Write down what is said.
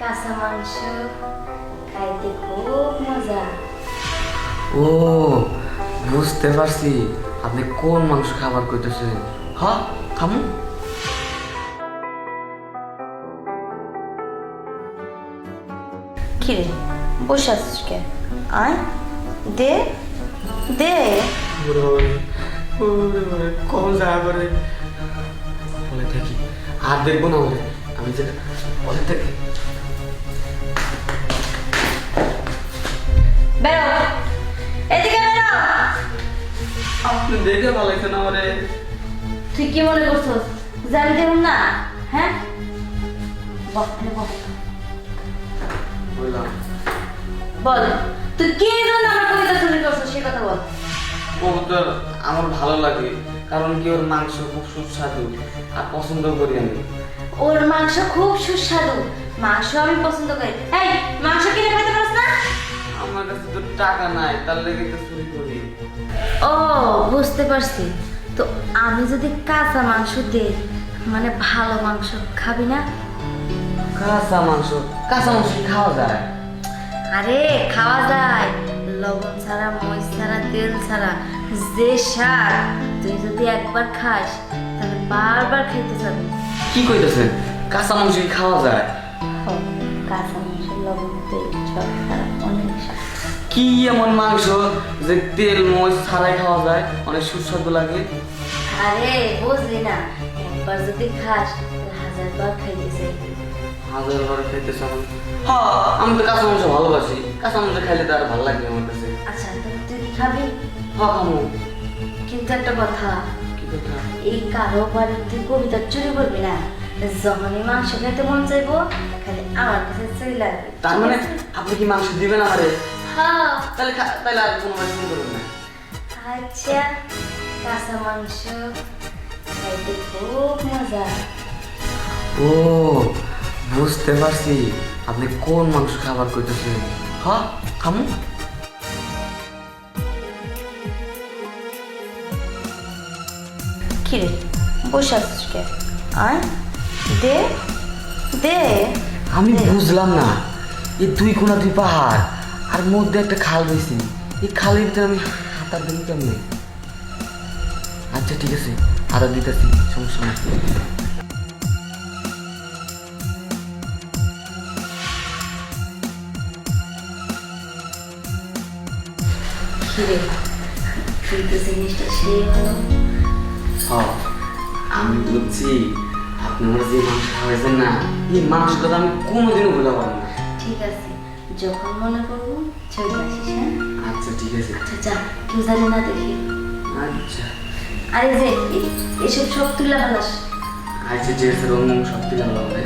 কাঁচা মাংস খাইতে খুব মজা ও বুঝতে পারছি। আপনি কোন মাংস খাবার কইতেছেন? হ্যাঁ খামু কিরে বসে আছিস কে? আয় দে দে। কখন যায় করে। বলে থাকি। আর দেখব না বলে। আমি যে বলে থাকি। বেরো। এদিকে বেরো। আপনি দেখে ভালো লাগছে না আমারে। তুই কি মনে করছস জানি দেব না হ্যাঁ? বল। তুই কে জন্য আমার কবিতা চুরি করছস সে কথা বল। কবুতর আমার ভালো লাগে কারণ কি ওর মাংস খুব সুস্বাদু আর পছন্দ করি আমি। ওর মাংস খুব সুস্বাদু। মাংস আমি পছন্দ করি। এই মাংস টাকা নাই তার লেগে তো চুরি করি। ও বুঝতে পারছি। তো আমি যদি কাঁচা মাংস দিই মানে ভালো মাংস খাবি না? কাঁচা মাংস কাঁচা মাংস খাওয়া যায়? আরে খাওয়া যায়। লবণ ছাড়া মরিচ ছাড়া তেল ছাড়া যে স্বাদ। তুই যদি একবার খাস তাহলে বারবার খেতে যাবি। কি কইতেছেন? কাঁচা মাংস খাওয়া যায়? কাঁচা মাংস লবণ তেল সব ছাড়া অনেক স্বাদ। কি এমন মাংস যে তেল মরিচ ছাড়াই খাওয়া যায়? অনেক সুস্বাদু লাগে। আরে বুঝলি না একবার যদি খাস হাজারবার খাইতে চাইবি হাজার বার খাইতে চান হ্যাঁ আমি তো কাঁচা মাংস ভালোবাসি। কাঁচা মাংস খাইলে তো আর ভালো লাগে আমার কাছে। আচ্ছা তুই কি খাবি? হ্যাঁ খামু কিন্তু একটা কথা। কি কথা? এই কারও বাড়ির তুই কবিতা চুরি করবি না? যখনই মাংস খেতে মন চাইব খালি আমার কাছে চলে আসবি। তার মানে আপনি কি মাংস দিবেন আমারে? হ্যাঁ। তাহলে তাহলে আর কোনো করবেন না। আচ্ছা কাঁচা মাংস খাইতে খুব মজা। ও বুঝতে পারছি। আপনি কোন মাংস খাবার করতেছেন হ্যাঁ খামু। কিরে বসে আছিস কে? আয় দে দে। আমি। বুঝলাম না। এই দুই কোনা দুই পাহাড়। আর মধ্যে একটা খাল রয়েছে। এই খালের ভিতরে আমি হাতার দিন কেমনি? আচ্ছা ঠিক আছে। আরও দিতেছি সমস্যা নেই। কিরে তুই জিনিসটা হ্যাঁ আমি বুঝছি। আপনি আমার যে মাংস খাওয়াইছেন না এই কথা আমি কোনোদিনও ভুলে পারব না। ঠিক আছে। যখন মনে করব চলে আসিস হ্যাঁ? আচ্ছা ঠিক আছে। আচ্ছা যা তুই জানি না দেখি। আচ্ছা। আরে যে এসব সব তুলে ফেলাস। আচ্ছা যে রঙ সব তুলে আমাদের